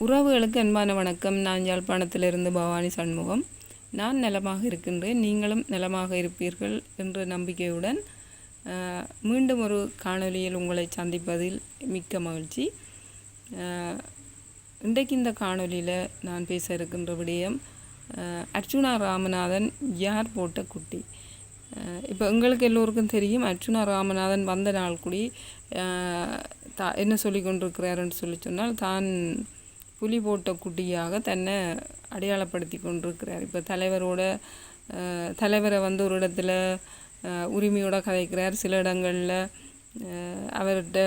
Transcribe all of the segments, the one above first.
உறவுகளுக்கு அன்பான வணக்கம். நான் யாழ்ப்பாணத்திலிருந்து பவானி சண்முகம். நான் நலமாக இருக்கின்றேன். நீங்களும் நலமாக இருப்பீர்கள் என்ற நம்பிக்கையுடன் மீண்டும் ஒரு காணொலியில் உங்களை சந்திப்பதில் மிக்க மகிழ்ச்சி. இன்றைக்கு இந்த காணொலியில் நான் பேச இருக்கின்ற விடயம் அஹ், அர்ச்சுனா ராமநாதன் யார் போட்ட குட்டி? இப்போ எங்களுக்கு எல்லோருக்கும் தெரியும் அர்ச்சுனா ராமநாதன் வந்த நாள் கூடி தா என்ன சொல்லி கொண்டிருக்கிறாருன்னு சொல்லி சொன்னால் தான் புலி போட்ட குட்டியாக தன்னை அடையாளப்படுத்தி கொண்டிருக்கிறார். இப்போ தலைவரோட தலைவரை வந்து ஒரு இடத்துல உரிமையோட கதைக்கிறார். சில இடங்களில் அவர்கிட்ட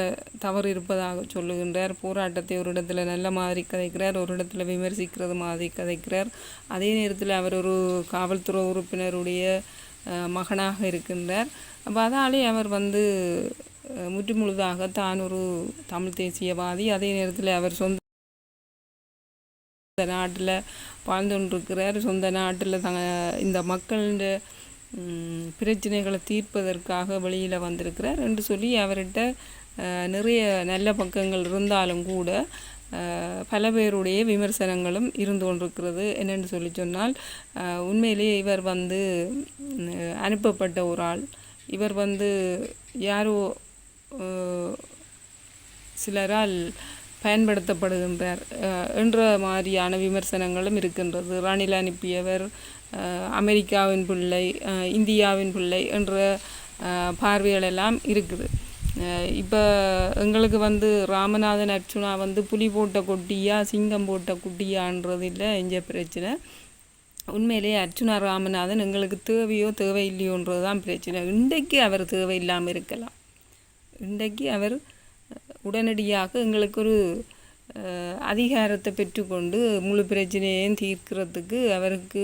தவறு இருப்பதாக சொல்லுகின்றார். போராட்டத்தை ஒரு இடத்துல நல்ல மாதிரி கதைக்கிறார். ஒரு இடத்துல விமர்சிக்கிறது மாதிரி கதைக்கிறார். அதே நேரத்தில் அவர் ஒரு காவல்துறை உறுப்பினருடைய மகனாக இருக்கின்றார். அப்போ அதாலே அவர் வந்து முற்று முற்றுமுழுதாக தான் ஒரு தமிழ் தேசியவாதி. அதே நேரத்தில் அவர் சொந்த இந்த நாட்டில் வாழ்ந்து கொண்டிருக்கிறார். சொந்த நாட்டில் தங்க இந்த மக்களோட பிரச்சனைகளை தீர்ப்பதற்காக வெளியில் வந்திருக்கிறார் என்று சொல்லி அவர்கிட்ட நிறைய நல்ல பக்கங்கள் இருந்தாலும் கூட பல பேருடைய விமர்சனங்களும் இருந்து கொண்டிருக்கிறது. என்னென்னு சொல்லி சொன்னால் உண்மையிலேயே இவர் வந்து அனுப்பப்பட்ட ஒரு ஆள். இவர் வந்து யாரோ சிலரால் பயன்படுத்தப்படுகின்றார். என்ற மாதிரியான விமர்சனங்களும் இருக்கின்றது. ரணில் அனுப்பியவர் அமெரிக்காவின் பிள்ளை இந்தியாவின் பிள்ளை என்ற பார்வைகளெல்லாம் பார்வைகள் எல்லாம் இருக்குது. இப்போ எங்களுக்கு வந்து ராமநாதன் அர்ச்சுனா வந்து புலி போட்ட கொட்டியா சிங்கம் போட்ட குட்டியான்றது இல்லை இங்கே பிரச்சனை. உண்மையிலேயே அர்ச்சுனா ராமநாதன் எங்களுக்கு தேவையோ தேவையில்லையோன்றது தான் பிரச்சனை. இன்றைக்கு அவர் தேவையில்லாமல் இருக்கலாம். இன்றைக்கு அவர் உடனடியாக எங்களுக்கு ஒரு அதிகாரத்தை பெற்றுக்கொண்டு முழு பிரச்சனையையும் தீர்க்கிறதுக்கு அவருக்கு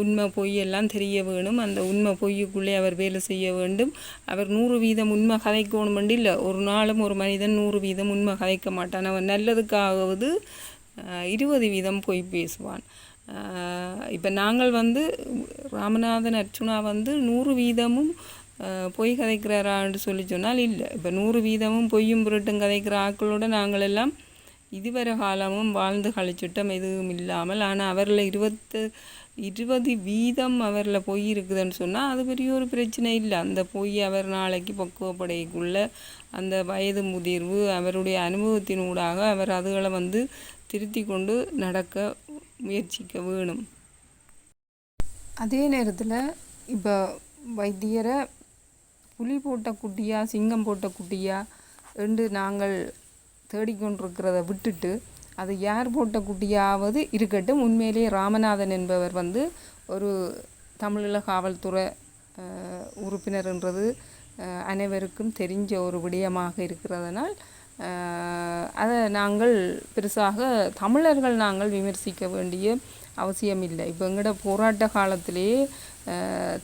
உண்மை பொய் எல்லாம் தெரிய வேணும். அந்த உண்மை பொய்யுக்குள்ளே அவர் வேலை செய்ய வேண்டும். அவர் நூறு வீதம் உண்மை கதைக்கணும் இல்லை. ஒரு நாளும் ஒரு மனிதன் நூறு வீதம் உண்மை கதைக்க மாட்டான். அவன் நல்லதுக்காகவது இருபது வீதம் பொய் பேசுவான். இப்போ நாங்கள் வந்து ராமநாதன் அர்ச்சுனா வந்து நூறு வீதமும் பொய் கதைக்கிறாரான்னு சொல்லி சொன்னால் இல்லை. இப்போ நூறு வீதமும் பொய்யும் புரட்டும் கதைக்கிற ஆட்களோட நாங்கள் எல்லாம் இதுவரை காலமும் வாழ்ந்து கழிச்சிட்டோம் எதுவும் இல்லாமல் ஆனால் அவரில் இருபத்து இருபது வீதம் அவரில் பொய் இருக்குதுன்னு சொன்னால் அது பெரிய ஒரு பிரச்சனை இல்லை. அந்த பொய் அவர் நாளைக்கு பக்குவப்படைக்குள்ள அந்த வயது முதிர்வு அவருடைய அனுபவத்தினூடாக அவர் அதுகளை வந்து திருத்தி கொண்டு நடக்க முயற்சிக்க வேணும். அதே நேரத்தில் இப்போ வைத்தியரை புலி போட்ட குட்டியா சிங்கம் போட்ட குட்டியா என்று நாங்கள் தேடிக்கொண்டிருக்கிறத விட்டுட்டு அது யார் போட்ட குட்டியாவது இருக்கட்டும். உண்மையிலேயே ராமநாதன் என்பவர் வந்து ஒரு தமிழீழ காவல்துறை உறுப்பினர் உறுப்பினர்ன்றது அனைவருக்கும் தெரிஞ்ச ஒரு விடயமாக இருக்கிறதனால் அதை நாங்கள் பெருசாக தமிழர்கள் நாங்கள் விமர்சிக்க வேண்டிய அவசியம் இல்லை இப்போ எங்களோட போராட்ட காலத்திலேயே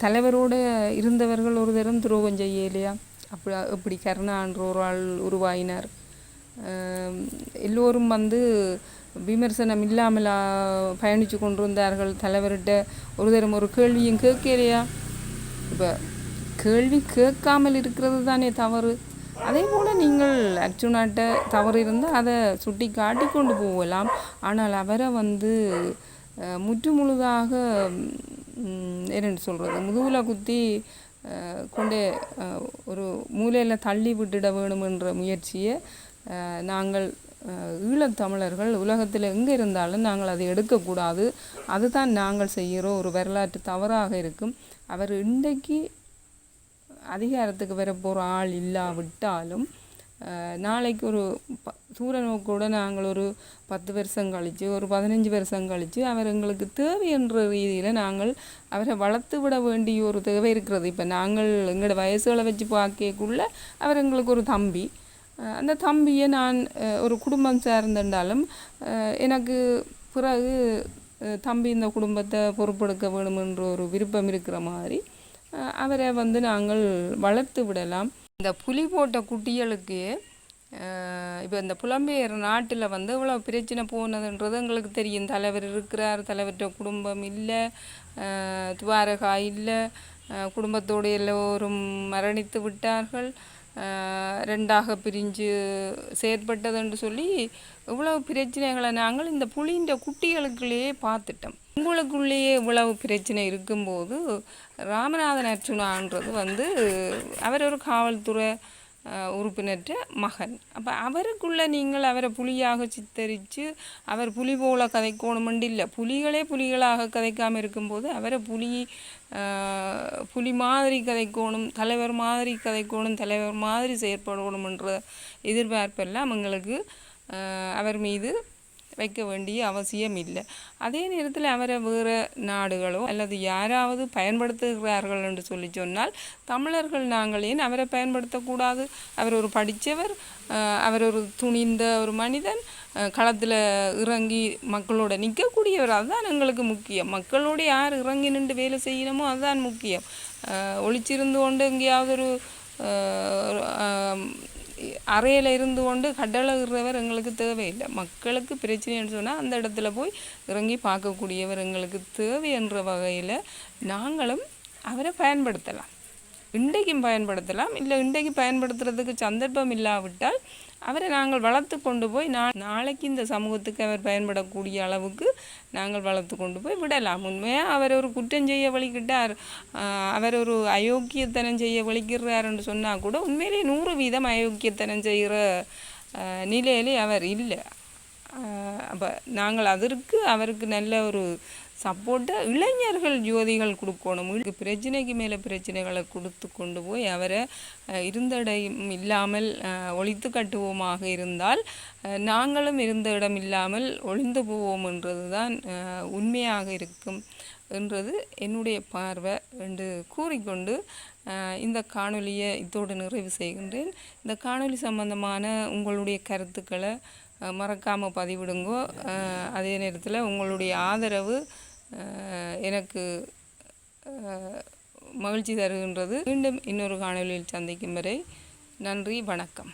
தலைவரோடு இருந்தவர்கள் ஒரு தரம் துரோகம் செய்யலையா அப்படி இப்படி கருணான்ற ஒரு ஆள் உருவாயினார். எல்லோரும் வந்து விமர்சனம் இல்லாமல் பயணித்து கொண்டிருந்தார்கள். தலைவர்கிட்ட ஒரு தரம் ஒரு கேள்வியும் கேட்கலையா இப்போ கேள்வி கேட்காமல் இருக்கிறது தானே தவறு. அதே போல் நீங்கள் அர்ஜுனாட்ட தவறு இருந்தால் அதை சுட்டி காட்டி கொண்டு போகலாம். ஆனால் அவரை வந்து முற்று முழுதாக என்னென்னு சொல்கிறது முதுகில் குத்தி கொண்டே ஒரு மூலையில் தள்ளி விட்டுட வேணுமென்ற முயற்சியை நாங்கள் ஈழத்தமிழர்கள் உலகத்தில் எங்கே இருந்தாலும் நாங்கள் அதை எடுக்கக்கூடாது அதுதான் நாங்கள் செய்கிற ஒரு வரலாற்று தவறாக இருக்கும். அவர் இன்றைக்கு அதிகாரத்துக்கு வரப்போகிற போகிற ஆள் இல்லாவிட்டாலும் நாளைக்கு ஒரு ப தூர நாங்கள் ஒரு பத்து வருஷம் கழித்து ஒரு பதினஞ்சு வருஷம் கழித்து அவர் எங்களுக்கு தேவை என்ற ரீதியில் நாங்கள் அவரை வளர்த்து விட வேண்டிய ஒரு தேவை இருக்கிறது. இப்போ நாங்கள் எங்களோட வயசுகளை வச்சு பார்க்கக்குள்ள அவர் எங்களுக்கு ஒரு தம்பி. அந்த தம்பியை நான் ஒரு குடும்பம் சார்ந்திருந்தாலும் எனக்கு பிறகு தம்பி இந்த குடும்பத்தை பொறுப்பெடுக்க வேணுமென்ற ஒரு விருப்பம் இருக்கிற மாதிரி அவரை வந்து நாங்கள் வளர்த்து விடலாம். இந்த புலி போட்ட குட்டிகளுக்கு இப்போ இந்த புலம்பெயர் நாட்டில் வந்து இவ்வளோ பிரச்சனை போனதுன்றது எங்களுக்கு தெரியும். தலைவர் இருக்கிறார் தலைவர்கிட்ட குடும்பம் இல்லை துவாரகா இல்லை குடும்பத்தோடு எல்லோரும் மரணித்து விட்டார்கள். ரெண்டாக பிரிஞ்சு செயற்பட்டதுன்னு சொல்லி இவ்வளவு பிரச்சனைகளை நாங்கள் இந்த புலின்ற குட்டிகளுக்குள்ளேயே பார்த்துட்டோம். உங்களுக்குள்ளேயே இவ்வளவு பிரச்சனை இருக்கும்போது ராமநாதன் அர்ச்சுனான்றது வந்து அவர் ஒரு காவல்துறை உறுப்பினற்ற மகன். அப்போ அவருக்குள்ள நீங்கள் அவரை புலியாக சித்தரித்து அவர் புலி போல கதைக்கோணுமெண்டு இல்லை. புலிகளே புலிகளாக கதைக்காமல் இருக்கும்போது அவரை புலி புலி மாதிரி கதைக்கோணும் தலைவர் மாதிரி கதைக்கோணும் தலைவர் மாதிரி செயற்படணுமென்ற எதிர்பார்ப்பெல்லாம் எங்களுக்கு அவர் மீது வைக்க வேண்டிய அவசியம் இல்லை அதே நேரத்தில் அவரை வேறு நாடுகளோ அல்லது யாராவது பயன்படுத்துகிறார்கள் என்று சொல்லி சொன்னால் தமிழர்கள் நாங்கள் ஏன் அவரை பயன்படுத்தக்கூடாது? அவர் ஒரு படித்தவர் அவர் ஒரு துணிந்த ஒரு மனிதன் களத்தில் இறங்கி மக்களோட நிற்கக்கூடியவர் அதுதான் எங்களுக்கு முக்கியம். மக்களோட யார் இறங்கி நின்று வேலை செய்யணுமோ அதுதான் முக்கியம். ஒழிச்சிருந்து கொண்டு எங்கேயாவது ஒரு அறையில் இருந்து கொண்டு கடலுகிறவர் எங்களுக்கு தேவையில்லை. மக்களுக்கு பிரச்சனைன்னு சொன்னால் அந்த இடத்துல போய் இறங்கி பார்க்கக்கூடியவர் எங்களுக்கு தேவை என்ற வகையில் நாங்களும் அவரை பயன்படுத்தலாம். இன்றைக்கும் பயன்படுத்தலாம். இல்லை இன்றைக்கு பயன்படுத்துறதுக்கு சந்தர்ப்பம் இல்லாவிட்டால் அவரை நாங்கள் வளர்த்து கொண்டு போய் நா நாளைக்கு இந்த சமூகத்துக்கு அவர் பயன்படக்கூடிய அளவுக்கு நாங்கள் வளர்த்து கொண்டு போய் விடலாம். உண்மையாக அவர் ஒரு குற்றம் செய்ய வழிகிட்டார் ஆஹ் அவர் ஒரு அயோக்கியத்தனம் செய்ய வலிக்கிறாருன்னு சொன்னால் கூட உண்மையிலேயே நூறு வீதம் அயோக்கியத்தனம் செய்கிற நிலையிலே அவர் இல்லை. அப்போ நாங்கள் அதற்கு அவருக்கு நல்ல ஒரு சப்போர்ட்டாக இளைஞர்கள் ஜோதிகள் கொடுக்கணும். பிரச்சனைக்கு மேலே பிரச்சனைகளை கொடுத்து கொண்டு போய் அவரை இருந்த இடம் இல்லாமல் ஒழித்து கட்டுவோமாக இருந்தால் நாங்களும் இருந்த இடம் இல்லாமல் ஒளிந்து போவோம் என்றது தான் உண்மையாக இருக்கும் என்றது என்னுடைய பார்வை என்று கூறிக்கொண்டு இந்த காணொலியை இதோடு நிறைவு செய்கின்றேன். இந்த காணொலி சம்பந்தமான உங்களுடைய கருத்துக்களை மறக்காமல் பதிவிடுங்கோ. அதே நேரத்தில் உங்களுடைய ஆதரவு எனக்கு மகிழ்ச்சி தருகின்றது. மீண்டும் இன்னொரு காணொளியில் சந்திக்கும் வரை நன்றி வணக்கம்.